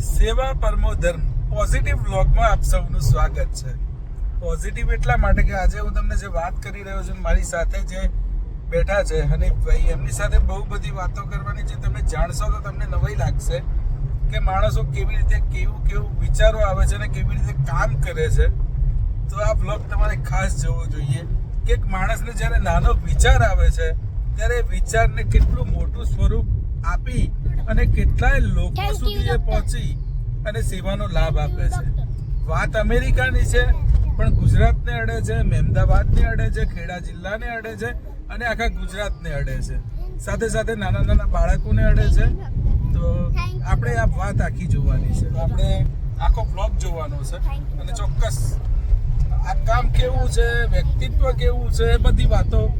સેવા પરમો ધર્મ. પોઝિટિવ વ્લોગમાં આપ સૌનું સ્વાગત છે. પોઝિટિવ એટલા માટે કે આજે હું તમને જે વાત કરી રહ્યો છું મારી સાથે જે બેઠા છે હનીફભાઈ એમની સાથે બહુ બધી વાતો કરવાની છે. તમે જાણશો તો તમને નવાઈ લાગશે કે માણસો કેવી રીતે કેવું કેવું વિચારો આવે છે અને કેવી રીતે કામ કરે છે. તો આ બ્લોગ તમારે ખાસ જોવો જોઈએ. કે એક માણસને જ્યારે નાનો વિચાર આવે છે, ત્યારે એ વિચારને કેટલું મોટું સ્વરૂપ આપી અને કેટલાય લોકો સુધી એ પહોંચી અને સેવાનો લાભ આપે છે. વાત અમેરિકાની છે પણ ગુજરાતને અડે છે મહેમદાવાદને અડે છે ખેડા જિલ્લાને અડે છે અને આખા ગુજરાતને અડે છે. સાથે સાથે નાના નાના બાળકોને અડે છે. તો આપણે આ વાત આખી જોવાની છે. આપણે આખો બ્લોગ જોવાનો છે. અને ચોક્કસ આ કામ કેવું છે વ્યક્તિત્વ કેવું છે એ બધી વાતો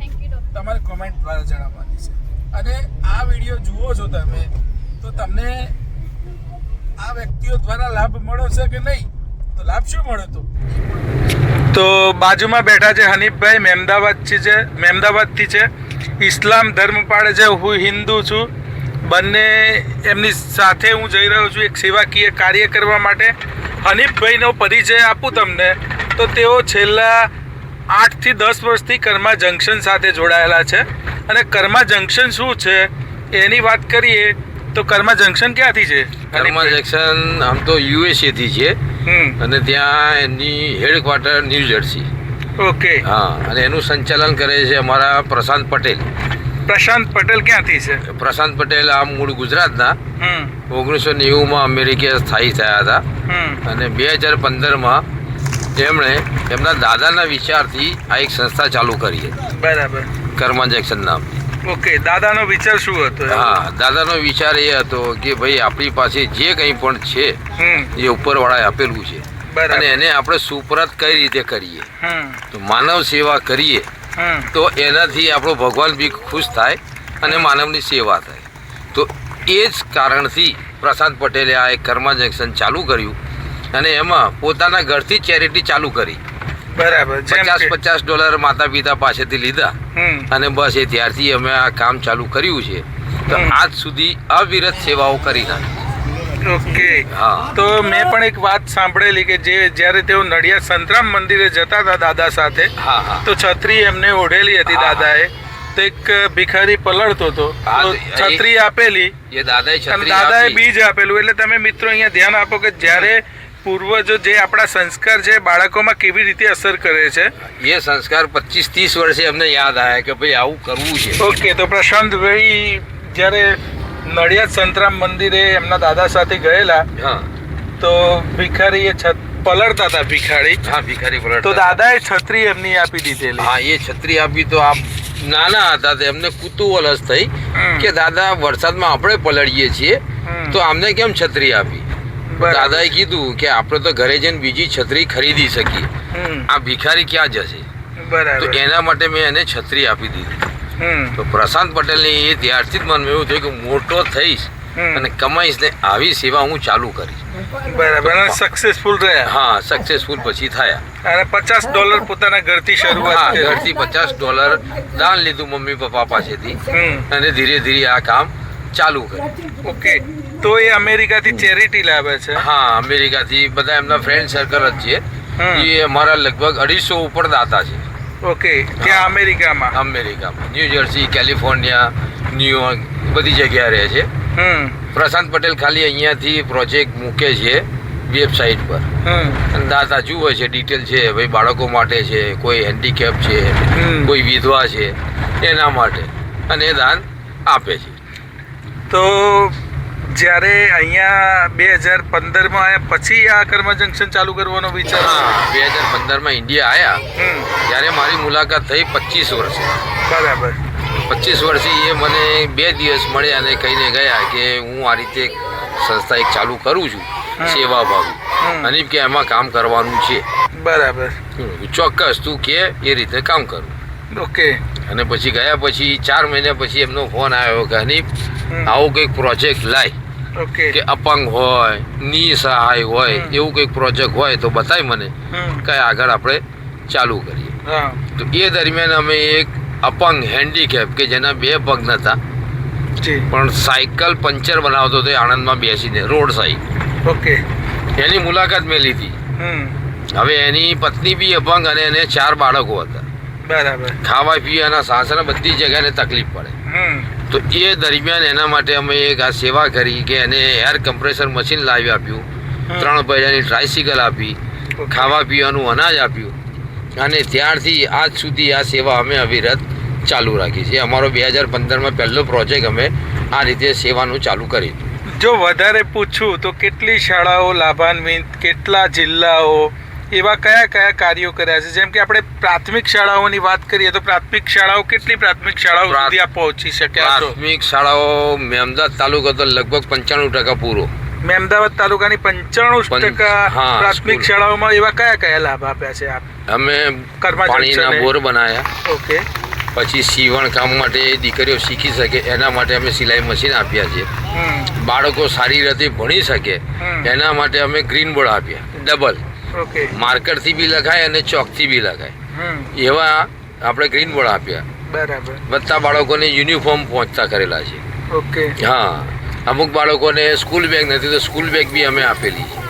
તમારે કોમેન્ટ દ્વારા જણાવવાની છે. અને આ વીડિયો જુઓ છો તમે, તો તમને આ વ્યક્તિઓ દ્વારા લાભ મળ્યો છે કે નહીં? તો લાભ શું મળ્યો તો? તો બાજુમાં બેઠા છે હનીફભાઈ મહેમદાવાદથી છે મહેમદાબાદથી છે. ઇસ્લામ ધર્મ પાડે છે, હું હિન્દુ છું. બંને એમની સાથે હું જઈ રહ્યો છું એક સેવાકીય કાર્ય કરવા માટે. હનીફભાઈનો પરિચય આપું તમને. તો તેઓ છેલ્લા આઠથી દસ વર્ષથી કર્મા જંકશન સાથે જોડાયેલા છે. અને કર્મા જંકશન શું છે? એની વાત કરીએ તો કર્મા જંકશન ક્યાંથી છે? કર્મા જંકશન આમ તો યુએસએથી છે. અને ત્યાં એની હેડક્વાર્ટર ન્યૂ જર્સી. ઓકે. હા અને એનું સંચાલન કરે છે અમારા પ્રશાંત પટેલ. પ્રશાંત પટેલ ક્યાંથી છે? પ્રશાંત પટેલ આ મૂળ ગુજરાતના. ઓગણીસો નેવુંમાં અમેરિકા સ્થાયી થયા હતા. અને બે હજાર પંદરમાં તેમણે એમના દાદાના વિચારથી આ એક સંસ્થા ચાલુ કરી હતી. બરાબર. કર્મા જંકશન નામ. ઓકે દાદાનો વિચાર શું હતો હા દાદાનો વિચાર એ હતો કે ભાઈ આપણી પાસે જે કંઈ પણ છે એ ઉપરવાળાએ આપેલું છે. અને એને આપણે સુપરત કઈ રીતે કરીએ? તો માનવ સેવા કરીએ તો એનાથી આપણો ભગવાન બી ખુશ થાય અને માનવની સેવા થાય. તો એ જ કારણથી પ્રશાંત પટેલે આ એક કર્મા જંકશન ચાલુ કર્યું. અને એમાં પોતાના ઘરથી ચેરિટી ચાલુ કરી. બરાબર પચાસ પચાસ ડોલર માતા પિતા પાસેથી લીધા. અને બસ એ ત્યારથી અમે આ કામ ચાલુ કર્યું છે. તો આજ સુધી અવિરત સેવાઓ કરી નાખી. ઓકે. તો મેં પણ એક વાત સાંભળેલી કે જે જ્યારે તેઓ નડિયાદ સંતરામ મંદિરે જતા હતા દાદા સાથે તો છત્રી એમને ઓઢેલી હતી. દાદાએ. તો એક ભિખારી પલળતો હતો. છત્રી આપેલી. દાદાએ બીજ આપેલું. એટલે તમે મિત્રો અહીંયા ધ્યાન આપો કે જ્યારે પૂર્વજો જે આપણા સંસ્કાર છે બાળકોમાં કેવી રીતે અસર કરે છે? એ સંસ્કાર પચીસ ત્રીસ વર્ષે અમને યાદ આવ્યા કે ભાઈ આવું કરવું છે. ઓકે તો પ્રશાંતભાઈ જ્યારે નડિયાદ સંતરામ મંદિરે એમના દાદા સાથે ગયેલા તો તો ભિખારીએ છત પલળતા હતા ભિખારી. હા ભિખારી પલટ તો દાદાએ છત્રી એમની આપી દીધેલી. હા એ છત્રી આપી તો આપ નાના હતા તે એમને કુતૂહલ થઈ કે દાદા વરસાદમાં આપણે પલળીએ છીએ તો આમને કેમ છત્રી આપી. દાદાએ કીધું કે આપણે તો ઘરે જઈને બીજી છત્રી ખરીદી શકીએ. આ ભિખારી ક્યાં જશે? તો એના માટે મેં એને છત્રી આપી દીધી. તો પ્રશાંત પટેલને એ ત્યારથી જ મનમાં એવું થયું કે મોટો થઈશ અને કમાઈશ ને આવી સેવા હું ચાલુ કરીશ. બરાબર. સક્સેસફુલ રહ્યા. હા સક્સેસફુલ પછી થયા. અને પચાસ ડોલર પોતાના ઘરથી શરૂઆત ઘરથી પચાસ ડોલર દાન લીધું મમ્મી પપ્પા પાસેથી. અને ધીરે ધીરે આ કામ ચાલુ કર્યું. ઓકે તો એ અમેરિકાથી ચેરિટી લાવે છે. હા અમેરિકાથી બધા એમના ફ્રેન્ડ સર્કલ જ છે. એ અમારા લગભગ અઢીસો ઉપર દાતા છે. ઓકે ત્યાં અમેરિકામાં? અમેરિકામાં. ન્યૂ જર્સી કેલિફોર્નિયા ન્યુયોર્ક બધી જગ્યાએ રહે છે. હમ. પ્રશાંત પટેલ ખાલી અહીંયાથી પ્રોજેક્ટ મૂકે છે વેબસાઇટ પર. દાતા જુએ છે ડિટેલ છે ભાઈ બાળકો માટે છે કોઈ હેન્ડીકેપ છે કોઈ વિધવા છે એના માટે. અને એ દાન આપે છે. તો જ્યારે અહીંયા બે હજાર પંદરમાં આવ્યા પછી આ કર્મ જંકશન ચાલુ કરવાનો વિચાર? બે હજાર પંદરમાં ઇન્ડિયા આવ્યા ત્યારે મારી મુલાકાત થઈ પચીસ વર્ષે. બરાબર. પચીસ વર્ષે એ મને બે દિવસ મળ્યા અને કહીને ગયા કે હું આ રીતે સંસ્થા એક ચાલુ કરું છું સેવા ભાવી. અને કે એમાં કામ કરવાનું છે. બરાબર. ચોક્કસ તું કે એ રીતે કામ કરું. ઓકે. અને પછી ગયા પછી ચાર મહિના પછી એમનો ફોન આવ્યો કે હનીફ. આવો કંઈક પ્રોજેક્ટ લાય. કે અપંગ હોયની સહાય હોય એવું કંઈક પ્રોજેક્ટ હોય તો બતાય મને કઈ આગળ આપણે ચાલુ કરીએ. તો એ દરમિયાન અમે એક અપંગ હેન્ડીકેપ કે જેના બે પગ નતા પણ સાયકલ પંચર બનાવતો હતો આણંદમાં બેસીને રોડ સાઈડ ઓકે એની મુલાકાત મેં લીધી. હવે એની પત્ની બી અપંગ અને એને ચાર બાળકો હતા. બરાબર. ખાવા પીવાના સાસરા બધી જગ્યાને તકલીફ પડે. તો એ દરમિયાન એના માટે અમે એક આ સેવા કરી કે એને એર કમ્પ્રેસર મશીન લાવી આપ્યું. ત્રણ પૈસાની ટ્રાયસિકલ આપી ખાવા પીવાનું અનાજ આપ્યું. અને ત્યારથી આજ સુધી આ સેવા અમે અવિરત ચાલુ રાખી છે. અમારો બે હજાર પંદરમાં પહેલો પ્રોજેક્ટ અમે આ રીતે સેવાનું ચાલુ કરી જો વધારે પૂછું તો કેટલી શાળાઓ લાભાન્વિત કેટલા જિલ્લાઓ એવા કયા કયા કાર્યો કર્યા છે? જેમ કે આપણે પ્રાથમિક શાળાઓની વાત કરીએ તો પ્રાથમિક શાળાઓ કેટલી પ્રાથમિક શાળાઓ સુધી આપ પહોંચી શક્યા છો? પ્રાથમિક શાળાઓ મેમદાદ તાલુકો તો લગભગ પંચાણું ટકા પૂરો. મેમદાવાદ તાલુકાની પંચાણું ટકા પ્રાથમિક શાળાઓમાં એવા કયા કયા લાભ આપ્યા છે આપ? અમે પાણીના બોર બનાવ્યા ઓકે. પછી સીવણ કામ માટે દીકરીઓ શીખી શકે એના માટે અમે સિલાઈ મશીન આપ્યા છે. બાળકો સારી રીતે ભણી શકે એના માટે અમે ગ્રીન બોર્ડ આપ્યા ડબલ. માર્કરથી બી લખાય અને ચોકથી બી લખાય. એવા આપણે ગ્રીન બોર્ડ આપ્યા. બરાબર. બધા બાળકોને યુનિફોર્મ પહોંચતા કરેલા છે. ઓકે હા. અમુક બાળકોને સ્કૂલ બેગ નથી તો સ્કૂલ બેગ બી અમે આપેલી છે.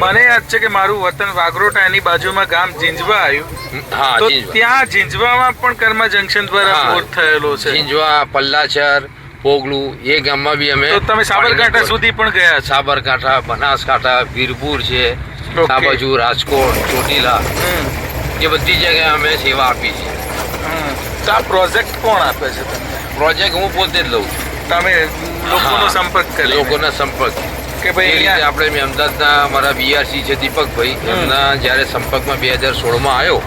મને યાદ છે કે મારું વતન વાગરોટા એની બાજુમાં ગામ જીંજવા આવ્યું. હા તો ત્યાં જીંજવામાં પણ કર્મા જંકશન દ્વારા હા. થયેલો છે. જીંજવા પલ્લાચર પોગલું એ ગામમાં બી અમે તો તમે સાબરકાંઠા સુધી પણ ગયા સાબરકાંઠા બનાસકાંઠા વીરપુર છે. આ બાજુ રાજકોટ ચોટીલા. એ બધી જગ્યાએ અમે સેવા આપી છે. તો આ પ્રોજેક્ટ કોણ આપે છે તમને? પ્રોજેક્ટ હું પોતે જ લઉં છું. તમે લોકોનો સંપર્ક કરી લોકોના સંપર્ક. કે એ ભાઈ રીતે આપણે મેં અમદાવાદના અમારા બીઆરસી છે દીપકભાઈ. એમના જ્યારે સંપર્કમાં બે હજાર સોળમાં આવ્યો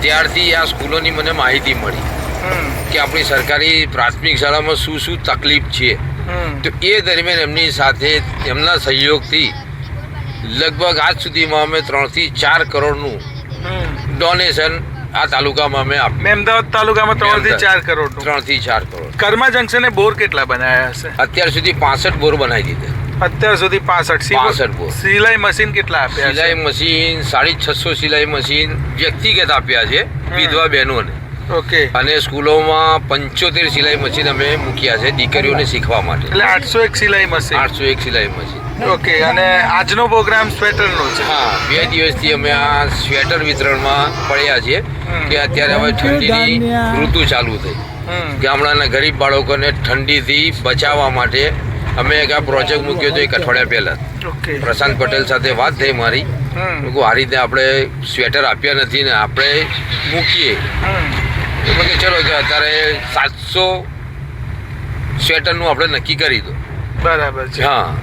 ત્યારથી આ સ્કૂલોની મને માહિતી મળી કે આપણી સરકારી પ્રાથમિક શાળામાં શું શું તકલીફ છે. તો એ દરમિયાન એમની સાથે એમના સહયોગથી લગભગ આજ સુધીમાં અમે ત્રણથી ચાર કરોડનું ડોનેશન આ તાલુકામાં અમે આપ્યું અમદાવાદ તાલુકામાં ત્રણથી ચાર કરોડ ત્રણથી ચાર કરોડ. કર્મા જંકશને બોર કેટલા બનાવ્યા હશે? અત્યાર સુધી પાસઠ બોર બનાવી દીધા. અત્યાર સુધી પાસઠ. 65 બોર. સિલાઈ મશીન કેટલા આપ્યા સિલાઈ મશીન સાડી છસો સિલાઈ મશીન વ્યક્તિગત આપ્યા છે વિધવા બહેનોને. ઓકે. અને સ્કૂલોમાં પંચોતેર સિલાઈ મશીન અમે મૂક્યા છે દીકરીઓને શીખવા માટે. એટલે આઠસો એક સિલાઈ મશીન. આઠસો એક સિલાઈ મશીન. ઓકે અને આજનો પ્રોગ્રામ સ્વેટરનો છે. હા બે દિવસથી અમે આ સ્વેટર વિતરણમાં પડ્યા છીએ કે અત્યારે હવે ઠંડીની ઋતુ ચાલુ થઈ. ગામડાના ગરીબ બાળકોને ઠંડીથી બચાવવા માટે અમે એક આ પ્રોજેક્ટ મૂક્યો હતો એક અઠવાડિયા પહેલાં. પ્રશાંત પટેલ સાથે વાત થઈ મારી. આ રીતે આપણે સ્વેટર આપ્યા નથી ને આપણે મૂકીએ. હમ. તો ચલો કે અત્યારે સાતસો સ્વેટરનું આપણે નક્કી કરી દો. બરાબર છે. હા.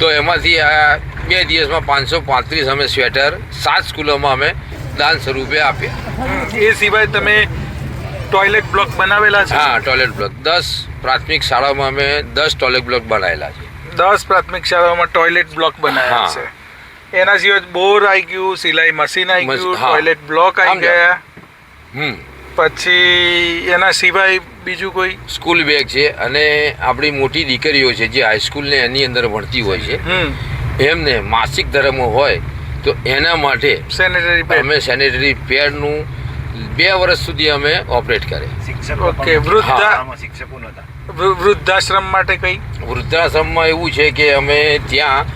તો એમાંથી આ બે દિવસમાં પાંચસો પાંત્રીસ અમે સ્વેટર સાત સ્કૂલોમાં અમે દાન સ્વરૂપે આપ્યા એ સિવાય તમે ટોયલેટ બ્લોક બનાવેલા છે? હા ટોયલેટ બ્લોક. દસ પ્રાથમિક શાળાઓમાં અમે દસ ટોયલેટ બ્લોક બનાવેલા છે. દસ પ્રાથમિક શાળાઓમાં ટોયલેટ બ્લોક બનાવ્યા છે. એના સિવાય બોર આવી ગયું સિલાઈ મશીન આવી ગયું ટોયલેટ બ્લોક આવી ગયા. પછી એના સિવાય બીજું કોઈ? સ્કૂલ બેગ છે અને આપણી મોટી દીકરીઓ છે જે હાઈસ્કૂલને એની અંદર ભણતી હોય છે. એમને માસિક ધર્મ હોય તો એના માટે સેનેટરી પેડ અમે સેનેટરી પેડનું બે વર્ષ સુધી અમે ઓપરેટ કરે ઓકે વૃદ્ધા શિક્ષકો નહોતા. વૃદ્ધાશ્રમ માટે કઈ? વૃદ્ધાશ્રમમાં એવું છે કે અમે ત્યાં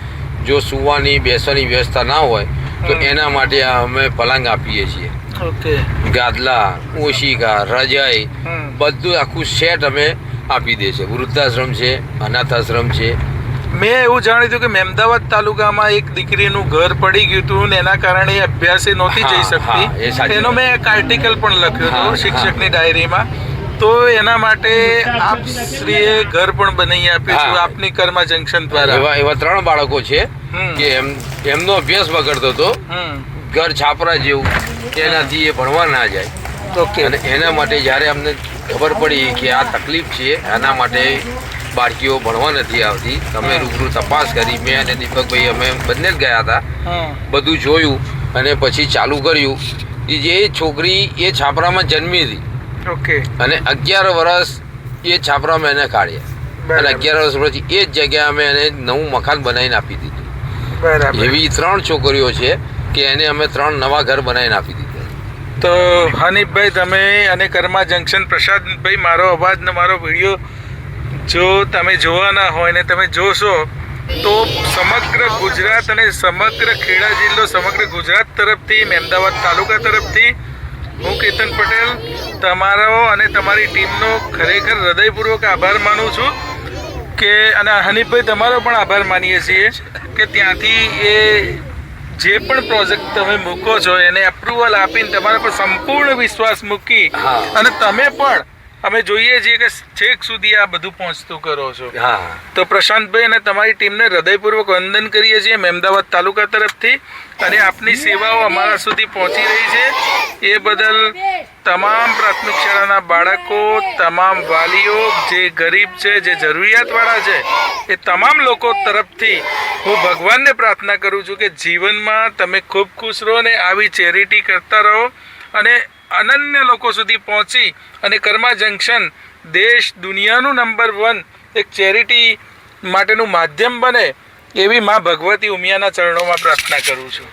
જો સુવાની બેસવાની વ્યવસ્થા ના હોય તો એના માટે અમે પલંગ આપીએ છીએ. ગાદલા ઓશિકા રજાઈ બધું આખું સેટ અમે આપી દે છે. વૃદ્ધાશ્રમ છે અનાથાશ્રમ છે. મેં એવું જાણ્યું હતું કે મહેમદાવાદ તાલુકામાં એક દીકરીનું ઘર પડી ગયું હતું ને એના કારણે અભ્યાસે નહોતી જઈ શકતી. એનો મેં એક આર્ટિકલ પણ લખ્યો હતો શિક્ષકની ડાયરીમાં. તો એના માટે આપ શ્રીએ ઘર પણ બનાવી આપ્યું. છે આપની કર્મા જંકશન દ્વારા. એવા એવા ત્રણ બાળકો છે. કે એમ એમનો અભ્યાસ બગડતો હતો. ઘર છાપરા જેવું એનાથી એ ભણવા ના જાય. ઓકે અને એના માટે જ્યારે અમને ખબર પડી કે આ તકલીફ છે એના માટે બાળકીઓ ભણવા નથી આવતી તમે રૂબરૂ તપાસ કરી મેં અને દીપકભાઈ અમે બંને જ ગયા હતા. બધું જોયું અને પછી ચાલુ કર્યું. કે જે છોકરી એ છાપરામાં જન્મી હતી. ઓકે અને અગિયાર વર્ષ એ છાપરામાં એને કાઢ્યા. અને અગિયાર વર્ષ પછી એ જ જગ્યાએ અમે એને નવું મકાન બનાવીને આપી દીધું. એવી ત્રણ છોકરીઓ છે. કે એને અમે ત્રણ નવા ઘર બનાવીને આપી દીધા. તો હનીફભાઈ, તમે અને કર્મા જંકશન પ્રસાદભાઈ, મારો અવાજ ને મારો વીડિયો જો તમે જોવાના હોય ને તમે જોશો, તો સમગ્ર ગુજરાત અને સમગ્ર ખેડા જિલ્લો, સમગ્ર ગુજરાત તરફથી મહેમદાવાદ તાલુકા તરફથી, હું કેતન પટેલ, તમારો અને તમારી ટીમનો ખરેખર હૃદયપૂર્વક આભાર માનું છું કે, અને હનીફભાઈ, તમારો પણ આભાર માનીએ છીએ કે ત્યાંથી એ જે પણ પ્રોજેક્ટ તમે મૂકો છો એને અપ્રુવલ આપીને તમારા પર સંપૂર્ણ વિશ્વાસ મૂકી અને તમે પણ અમે જોઈએ છીએ કે છેક સુધી આ બધું પહોંચતું કરો છો. તો પ્રશાંતભાઈ અને તમારી ટીમને હૃદયપૂર્વક વંદન કરીએ છીએ મહેમદાવાદ તાલુકા તરફથી. અને આપની સેવાઓ અમારા સુધી પહોંચી રહી છે. એ બદલ તમામ પ્રાથમિક શાળાના બાળકો તમામ વાલીઓ જે ગરીબ છે જે જરૂરિયાતવાળા છે એ તમામ લોકો તરફથી હું ભગવાનને પ્રાર્થના કરું છું કે જીવનમાં તમે ખૂબ ખુશ રહો ને આવી ચેરિટી કરતા રહો અને અનન્ય લોકો સુધી પહોંચી અને કર્મા જંકશન દેશ દુનિયાનું નંબર વન એક ચેરિટી માટેનું માધ્યમ બને એવી મા ભગવતી ઉમિયાના ચરણોમાં પ્રાર્થના કરું છું.